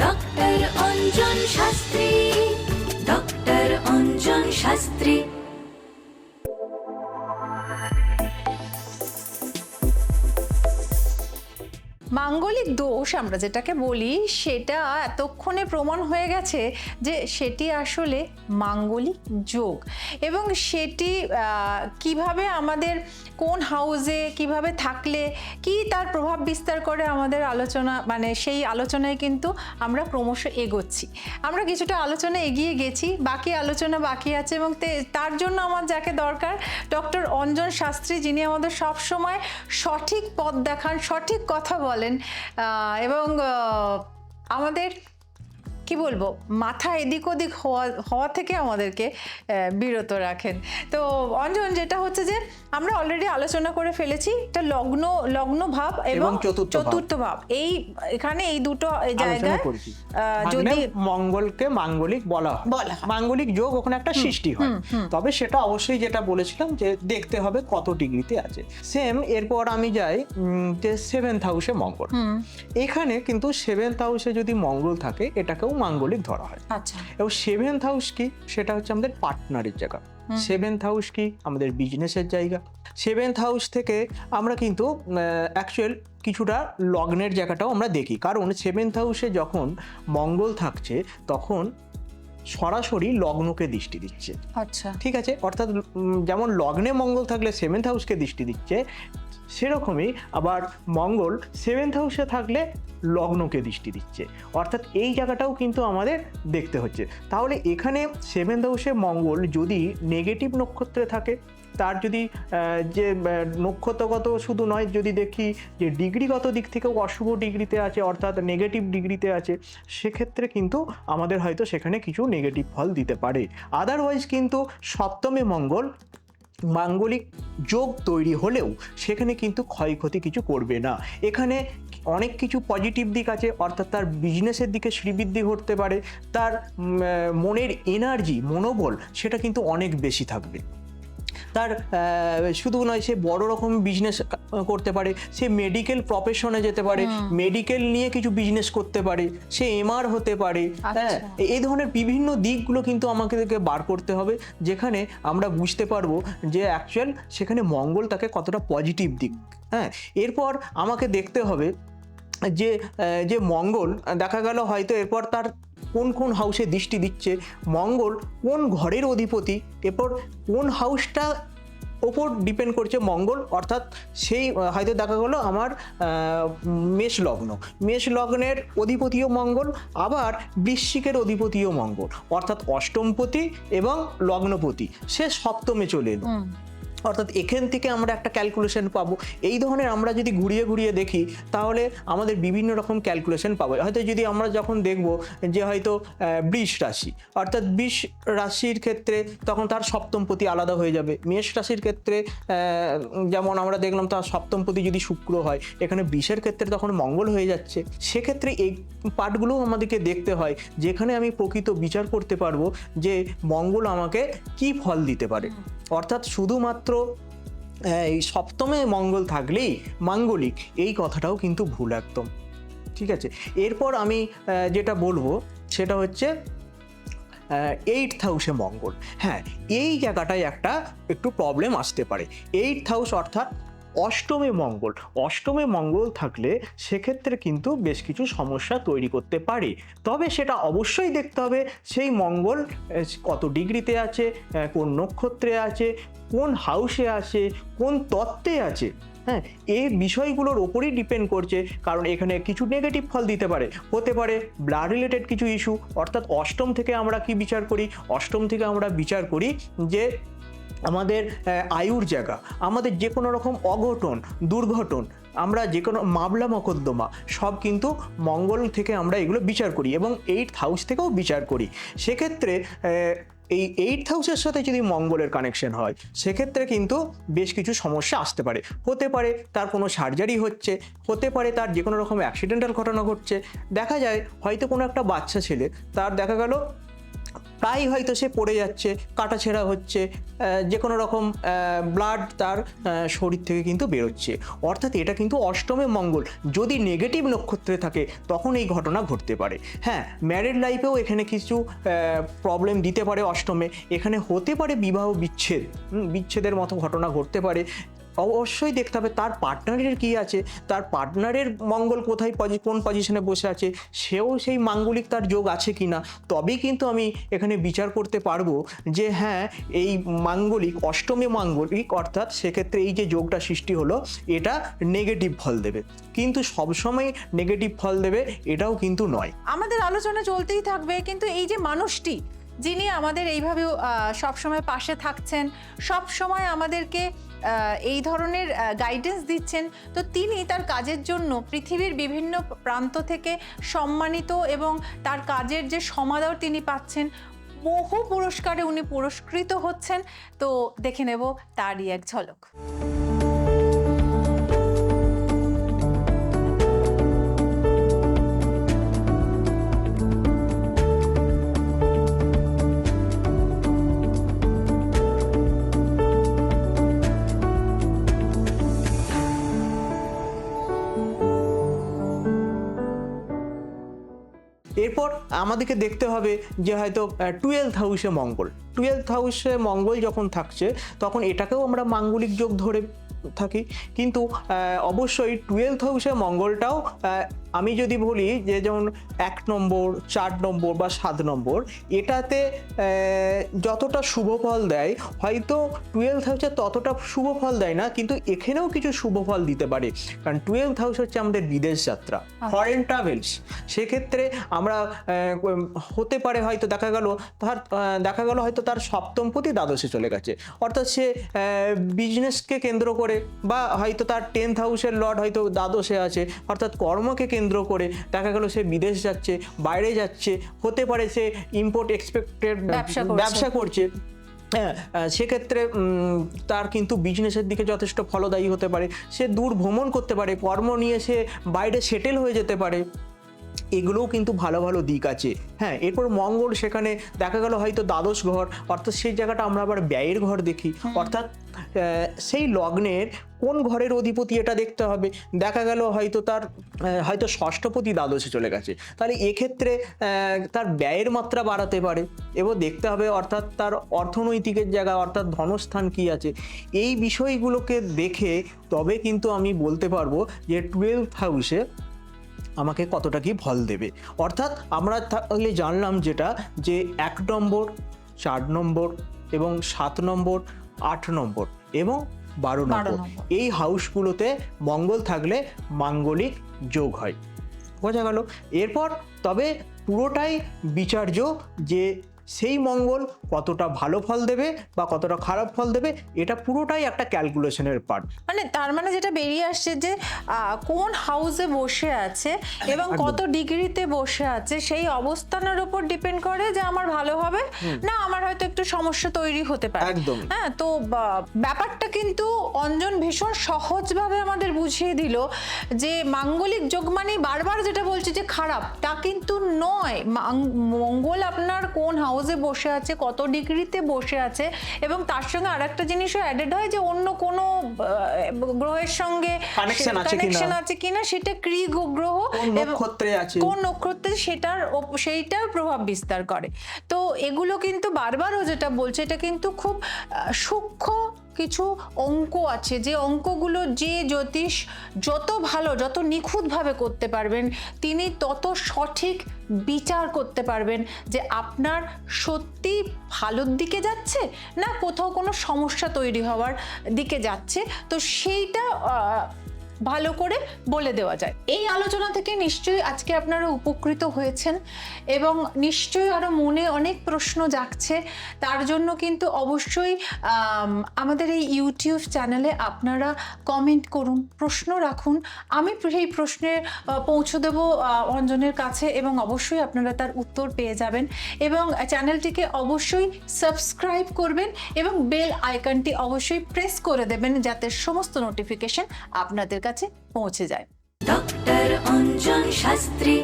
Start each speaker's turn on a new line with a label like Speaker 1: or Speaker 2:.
Speaker 1: Doctor Anjan Shastri doctor Anjan Shastri
Speaker 2: মাঙ্গলিক দোষ আমরা যেটাকে বলি, সেটা এতক্ষণে প্রমাণ হয়ে গেছে যে সেটি আসলে মাঙ্গলিক যোগ। এবং সেটি কীভাবে আমাদের কোন হাউসে কীভাবে থাকলে, কি তার প্রভাব বিস্তার করে আমাদের আলোচনা মানে সেই আলোচনায় কিন্তু আমরা ক্রমশ এগোচ্ছি। আমরা কিছুটা আলোচনা এগিয়ে গেছি, বাকি আলোচনা বাকি আছে এবং তার জন্য আমার যাকে দরকার, ডক্টর অঞ্জন শাস্ত্রী, যিনি আমাদের সব সময় সঠিক পথ দেখান, সঠিক কথা বলেন। আহ, এবং আমাদের কি বলব মাথা এদিক ওদিক হওয়া হওয়া থেকে আমাদেরকে বিরত রাখেন। তো অঞ্জন যেটা হচ্ছে যে আমরা অলরেডি আলোচনা করে ফেলেছি এটা লগ্ন লগ্ন ভাব এবং
Speaker 3: চতুর্থ ভাব।
Speaker 2: এই এখানে এই দুটো জায়গায় যদি
Speaker 3: মঙ্গলকে মাঙ্গলিক বলা হয়।
Speaker 2: বলা
Speaker 3: মাঙ্গলিক যোগ ওখানে একটা সৃষ্টি হয়। তবে সেটা অবশ্যই যেটা বলেছিলাম যে দেখতে হবে কত ডিগ্রিতে আছে। সেম এরপর আমি যাই যে সেভেন্থ হাউসে মঙ্গল। এখানে কিন্তু সেভেন্থ হাউসে যদি মঙ্গল থাকে এটাকেও মাঙ্গলিক ধরা হয়।
Speaker 2: আচ্ছা।
Speaker 3: এবং সেভেন্থ হাউস কি? সেটা হচ্ছে আমাদের পার্টনারের জায়গা। সেভেন্থ হাউস কি? আমাদের বিজনেসের জায়গা। সেভেন্থ হাউস থেকে আমরা কিন্তু অ্যাকচুয়াল কিছুটা লগ্নের জায়গাটাও আমরা দেখি। কারণ সেভেন্থ হাউসে যখন মঙ্গল থাকছে তখন সরাসরি লগ্নকে দৃষ্টি দিচ্ছে।
Speaker 2: আচ্ছা।
Speaker 3: ঠিক আছে? অর্থাৎ যেমন লগ্নে মঙ্গল থাকলে সেভেন্থ হাউসকে দৃষ্টি দিচ্ছে সেরকমই আবার মঙ্গল সেভেন্থ হাউসে থাকলে লগ্নকে দৃষ্টি দিচ্ছে। অর্থাৎ এই জায়গাটাও কিন্তু আমাদের দেখতে হচ্ছে। তাহলে এখানে সেভেন্থ হাউসে মঙ্গল যদি নেগেটিভ নক্ষত্রে থাকে, তার যদি যে নক্ষত্রগত শুধু নয়, যদি দেখি যে ডিগ্রিগত দিক থেকেও অশুভ ডিগ্রিতে আছে, অর্থাৎ নেগেটিভ ডিগ্রিতে আছে, সেক্ষেত্রে কিন্তু আমাদের হয়তো সেখানে কিছু নেগেটিভ ফল দিতে পারে। আদারওয়াইজ কিন্তু সপ্তমে মঙ্গল মাঙ্গলিক যোগ তৈরি হলেও সেখানে কিন্তু ক্ষয়ক্ষতি কিছু করবে না। এখানে অনেক কিছু পজিটিভ দিক আছে, অর্থাৎ তার বিজনেসের দিকে শ্রীবৃদ্ধি ঘটতে পারে, তার মনের এনার্জি মনোবল, সেটা কিন্তু অনেক বেশি থাকবে। তার শুধু নয় সে বড় রকম বিজনেস করতে পারে সে মেডিকেল প্রফেশনে যেতে পারে মেডিকেল নিয়ে কিছু বিজনেস করতে পারে সে এমআর হতে পারে হ্যাঁ? এই ধরনের বিভিন্ন দিকগুলো কিন্তু আমাদেরকে বার করতে হবে যেখানে আমরা বুঝতে পারব যে অ্যাকচুয়াল সেখানে মঙ্গল তাকে কতটা পজিটিভ দিক হ্যাঁ? এরপর আমাকে দেখতে হবে যে যে মঙ্গল দেখা গেল হয়তো এরপর তার কোন কোন হাউসে দৃষ্টি দিচ্ছে? মঙ্গল কোন ঘরের অধিপতি? এরপর কোন হাউসটা ওপর ডিপেন্ড করছে মঙ্গল? অর্থাৎ সেই হয়তো দেখা গেলো আমার মেষ লগ্ন। মেষ লগ্নের অধিপতিও মঙ্গল, আবার বৃশ্চিকের অধিপতিও মঙ্গল। অর্থাৎ অষ্টমপতি এবং লগ্নপতি। সে সপ্তমে চলে এলো। অর্থাৎ এখান থেকে আমরা একটা ক্যালকুলেশন পাবো। এই ধরনের আমরা যদি ঘুরিয়ে ঘুরিয়ে দেখি, তাহলে আমাদের বিভিন্ন রকম ক্যালকুলেশন পাবো। হয়তো যদি আমরা যখন দেখব যে হয়তো বৃষ রাশি, অর্থাৎ বৃষ রাশির ক্ষেত্রে তখন তার সপ্তমপতি আলাদা হয়ে যাবে। মেষ রাশির ক্ষেত্রে যেমন আমরা দেখলাম তার সপ্তমপতি যদি শুক্র হয়, এখানে বৃষের ক্ষেত্রে তখন মঙ্গল হয়ে যাচ্ছে। সেক্ষেত্রে এই পার্টগুলোও আমাদেরকে দেখতে হয়, যেখানে আমি প্রকৃত বিচার করতে পারব যে মঙ্গল আমাকে কি ফল দিতে পারে। অর্থাৎ শুধুমাত্র এই সপ্তমে মঙ্গল থাকলেই মাঙ্গলিক, এই কথাটাও কিন্তু ভুল একদম। ঠিক আছে? এরপর আমি যেটা বলব, সেটা হচ্ছে এইট হাউসে মঙ্গল। হ্যাঁ এই জায়গাটায় একটা একটু প্রবলেম আসতে পারে। এইট হাউস অর্থাৎ অষ্টমে মঙ্গল। অষ্টমে মঙ্গল থাকলে সেক্ষেত্রে কিন্তু বেশ কিছু সমস্যা তৈরি করতে পারে। তবে সেটা অবশ্যই দেখতে হবে সেই মঙ্গল কত ডিগ্রিতে আছে কোন নক্ষত্রে আছে, কোন হাউসে আছে, কোন তত্ত্বে আছে। হ্যাঁ এই বিষয়গুলোর ওপরই ডিপেন্ড করছে। কারণ এখানে কিছু নেগেটিভ ফল দিতে পারে। হতে পারে ব্লাড রিলেটেড কিছু ইস্যু অর্থাৎ অষ্টম থেকে আমরা কি বিচার করি? অষ্টম থেকে আমরা বিচার করি যে আমাদের আয়ুর জায়গা, আমাদের যে কোনো রকম অঘটন, দুর্ঘটন, আমরা যে কোনো মামলা, মকদ্দমা, সব কিন্তু মঙ্গল থেকে আমরা এগুলো বিচার করি এবং এইট হাউস থেকেও বিচার করি। সেক্ষেত্রে এই এইট হাউসের সাথে যদি মঙ্গলের কানেকশন হয়, সেক্ষেত্রে কিন্তু বেশ কিছু সমস্যা আসতে পারে। হতে পারে তার কোনো সার্জারি হচ্ছে, হতে পারে তার যে কোনো রকম অ্যাক্সিডেন্টাল ঘটনা ঘটছে। দেখা যায় হয়তো কোনো একটা বাচ্চা ছেলে, তার দেখা গেল প্রায় হয়তো সে পড়ে যাচ্ছে, কাটাছেঁড়া হচ্ছে যে কোনো রকম ব্লাড তার শরীর থেকে কিন্তু বেরোচ্ছে। অর্থাৎ এটা কিন্তু অষ্টমে মঙ্গল। যদি নেগেটিভ নক্ষত্রে থাকে, তখন এই ঘটনা ঘটতে পারে। হ্যাঁ ম্যারিড লাইফেও এখানে কিছু প্রবলেম দিতে পারে অষ্টমে। এখানে হতে পারে বিবাহ বিচ্ছেদ। বিচ্ছেদের মতো ঘটনা ঘটতে পারে। অবশ্যই দেখতে হবে, তার পার্টনারের কি আছে? তার পার্টনারের মঙ্গল কোথায় কোন পজিশনে বসে আছে? সেও সেই মাঙ্গলিক তার যোগ আছে কি না তবেই কিন্তু আমি এখানে বিচার করতে পারব যে হ্যাঁ এই মাঙ্গলিক, অষ্টমী মাঙ্গলিক, অর্থাৎ সেক্ষেত্রে এই যে যোগটা সৃষ্টি হলো, এটা নেগেটিভ ফল দেবে। কিন্তু সবসময় নেগেটিভ ফল দেবে, এটাও কিন্তু নয়।
Speaker 2: আমাদের আলোচনা চলতেই থাকবে, কিন্তু এই যে মানুষটি যিনি আমাদের এইভাবে সবসময় পাশে থাকছেন সব সময় আমাদেরকে এই ধরনের গাইডেন্স দিচ্ছেন, তো তিনি তার কাজের জন্য পৃথিবীর বিভিন্ন প্রান্ত থেকে সম্মানিত এবং তার কাজের যে সমাদর তিনি পাচ্ছেন, বহু পুরস্কারে উনি পুরস্কৃত হচ্ছেন। তো দেখে নেব তারই এক ঝলক।
Speaker 3: এরপর আমাদেরকে দেখতে হবে যে হয়তো টুয়েলথ হাউসে মঙ্গল। টুয়েলথ হাউসে মঙ্গল যখন থাকছে, তখন এটাকেও আমরা মাঙ্গলিক যোগ ধরে থাকি। কিন্তু অবশ্যই টুয়েলথ হাউসে মঙ্গলটাও আমি যদি বলি যে যেমন এক নম্বর চার নম্বর বা সাত নম্বর এটাতে যতটা শুভ ফল দেয় হয়তো টুয়েলভ হাউসে ততটা শুভ ফল দেয় না কিন্তু এখানেও কিছু শুভ ফল দিতে পারে। কারণ টুয়েলভ হাউস হচ্ছে আমাদের বিদেশ যাত্রা ফরেন ট্রাভেলস সেক্ষেত্রে আমরা হতে পারে হয়তো দেখা গেল তার দেখা গেল হয়তো তার সপ্তমপতি দ্বাদশে চলে গেছে। অর্থাৎ সে বিজনেসকে কেন্দ্র করে বা হয়তো তার টেন্থ হাউসের লর্ড হয়তো দ্বাদশে আছে। অর্থাৎ কর্মকে কেন্দ্র করে। দেখা গেল সে বিদেশ যাচ্ছে বাইরে যাচ্ছে হতে পারে সে ইম্পোর্ট এক্সপেক্টেড
Speaker 2: ব্যবসা করছে।
Speaker 3: ব্যবসা করছে। হ্যাঁ সেক্ষেত্রে তার কিন্তু বিজনেসের দিকে যথেষ্ট ফলদায়ী হতে পারে। সে দূর ভ্রমণ করতে পারে কর্ম নিয়ে সে বাইরে সেটেল হয়ে যেতে পারে। এগুলোও কিন্তু ভালো ভালো দিক আছে। হ্যাঁ এরপর মঙ্গল সেখানে দেখা গেল হয়তো দ্বাদশ ঘর অর্থাৎ সেই জায়গাটা আমরা আবার ব্যয়ের ঘর দেখি। অর্থাৎ সেই লগ্নের কোন ঘরের অধিপতি এটা দেখতে হবে। দেখা গেল হয়তো তার হয়তো ষষ্ঠপতি দ্বাদশে চলে গেছে। তাহলে এক্ষেত্রে তার ব্যয়ের মাত্রা বাড়াতে পারে। এবং দেখতে হবে অর্থাৎ তার অর্থনৈতিকের জায়গা অর্থাৎ ধনস্থান কি আছে। এই বিষয়গুলোকে দেখে তবে কিন্তু আমি বলতে পারব যে টুয়েলভ হাউসে আমাকে কতটা কি ফল দেবে। অর্থাৎ আমরা তাহলে জানলাম যেটা যে এক নম্বর চার নম্বর এবং সাত নম্বর আট নম্বর এবং বারো নম্বর।
Speaker 2: নম্বর।
Speaker 3: এই হাউসগুলোতে মঙ্গল থাকলে মাঙ্গলিক যোগ হয়। বোঝা গেল। এরপর তবে পুরোটাই বিচার্য যে সেই মঙ্গল কতটা ভালো ফল দেবে বা কতটা খারাপ ফল দেবে এটা পুরোটাই একটা ক্যালকুলেশনের পার্ট
Speaker 2: মানে তার মানে যেটা বেরিয়ে আসছে যে কোন হাউসে বসে আছে এবং কত ডিগ্রিতে বসে আছে সেই অবস্থানের উপর ডিপেন্ড করে যে আমার ভালো হবে না আমার হয়তো একটু সমস্যা তৈরি হতে পারে।
Speaker 3: একদম।
Speaker 2: হ্যাঁ তো ব্যাপারটা কিন্তু অঞ্জন ভীষণ সহজভাবে আমাদের বুঝিয়ে দিল যে মাঙ্গলিক যোগ মানে বারবার যেটা বলছি যে খারাপ তা কিন্তু নয়। মঙ্গল আপনার কোন হাউসে বসে আছে কত ডিগ্রিতে বসে আছে এবং তার সঙ্গে আর একটা জিনিসও অ্যাডেড হয় যে অন্য কোনো গ্রহের সঙ্গে
Speaker 3: আছে কিনা?
Speaker 2: কানেকশন আছে কিনা সেটা ক্রি গ্রহ
Speaker 3: নক্ষত্রে আছে
Speaker 2: কোন নক্ষত্রে সেটার সেইটার প্রভাব বিস্তার করে তো এগুলো কিন্তু বারবারও যেটা বলছে এটা কিন্তু খুব সূক্ষ্ম কিছু অঙ্ক আছে। যে অঙ্কগুলো যে জ্যোতিষ যত ভালো, যত নিখুঁতভাবে করতে পারবেন, তিনি তত সঠিক বিচার করতে পারবেন যে আপনার সত্যি ভালোর দিকে যাচ্ছে না কোথাও কোনো সমস্যা তৈরি হওয়ার দিকে যাচ্ছে। তো সেইটা ভালো করে বলে দেওয়া যায়। এই আলোচনা থেকে নিশ্চয়ই আজকে আপনারা উপকৃত হয়েছেন এবং নিশ্চয়ই আরও মনে অনেক প্রশ্ন জাগছে। তার জন্য কিন্তু অবশ্যই আমাদের এই ইউটিউব চ্যানেলে আপনারা কমেন্ট করুন, প্রশ্ন রাখুন। আমি সেই প্রশ্নে পৌঁছে দেব অঞ্জনের কাছে এবং অবশ্যই আপনারা তার উত্তর পেয়ে যাবেন এবং চ্যানেলটিকে অবশ্যই সাবস্ক্রাইব করবেন এবং বেল আইকনটি অবশ্যই প্রেস করে দেবেন যাতে সমস্ত নোটিফিকেশন আপনাদের কাছে পৌঁছে যায়।
Speaker 1: ডক্টর অঞ্জন শাস্ত্রী